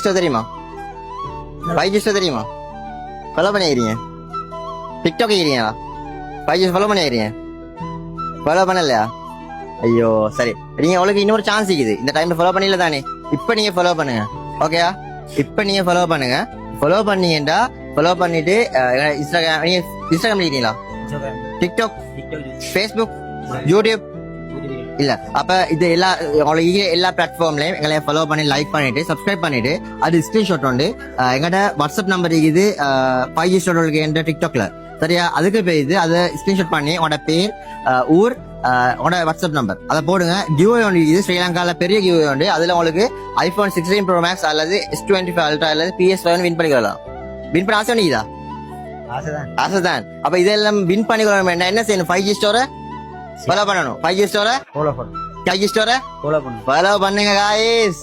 Store தெரியுமா store தெரியுமா follow பண்ணிக்கிறீங்க டிக்டாக் இருக்கிறீங்களா ஜி ஃபாலோ பண்ணிக்கிறீங்க. ஃபாலோ பண்ணலையா? ஐயோ சரி. நீங்க உங்களுக்கு இன்னொரு சான்ஸ் இருக்குது. இந்த டைம்ல ஃபாலோ பண்ணல தானே. இப்போ நீங்க ஃபாலோ பண்ணுங்க. ஓகேயா இப்போ நீங்க ஃபாலோ பண்ணுங்க. ஃபாலோ பண்ணீங்கன்னா ஃபாலோ பண்ணிட்டு இன்ஸ்டாகிராம் நீங்க இன்ஸ்டாகிராம் இருக்கீங்களா? டிக்டாக் ஃபேஸ்புக் யூடியூப் இல்ல. அப்ப இது எல்லா இருக்கிற எல்லா பிளாட்ஃபார்ம்லயும் எங்களை ஃபாலோ பண்ணி லைக் பண்ணிட்டு சப்ஸ்கிரைப் பண்ணிட்டு அது ஸ்கிரீன்ஷாட் உண்டு. எங்கட வாட்ஸ்அப் நம்பர் இருக்குது. ஃபைவ் ஜி ஸ்டோட் என்ற டிக்டாக்ல சரியா? அதுக்கு போய் இது அதை ஸ்கிரீன்ஷாட் பண்ணி உங்களோட பேர் ஊர் உங்களோட வாட்ஸ்அப் நம்பர் அதை போடுங்க. கிவ்வே ஒன்று இது ஸ்ரீலங்கால பெரிய கிவ்வே உண்டு அதுல உங்களுக்கு ஐபோன் சிக்ஸ்டீன் ப்ரோ மேக்ஸ் அல்லது எஸ் டுவெண்ட்டி ஃபைவ் அல்ட்ரா அல்லது பிஎஸ் ஃபைவ் வின் பண்ணிக்கலாம் வின் பண்ண ஆசை பண்ணிக்குதா ஆசைதான். ஆசைதான். அப்ப இதெல்லாம் வின் பண்ணிக்கலாம் என்ன செய்யணும்? ஃபைவ் ஜி ஸ்டோரை ஃபாலோ பண்ணணும். ஃபைவ் ஜி ஸ்டோரை ஃபாலோ பண்ணு ஃபைவ் ஜி ஸ்டோரை ஃபாலோ பண்ணு ஃபாலோ பண்ணுங்க காய்ஸ்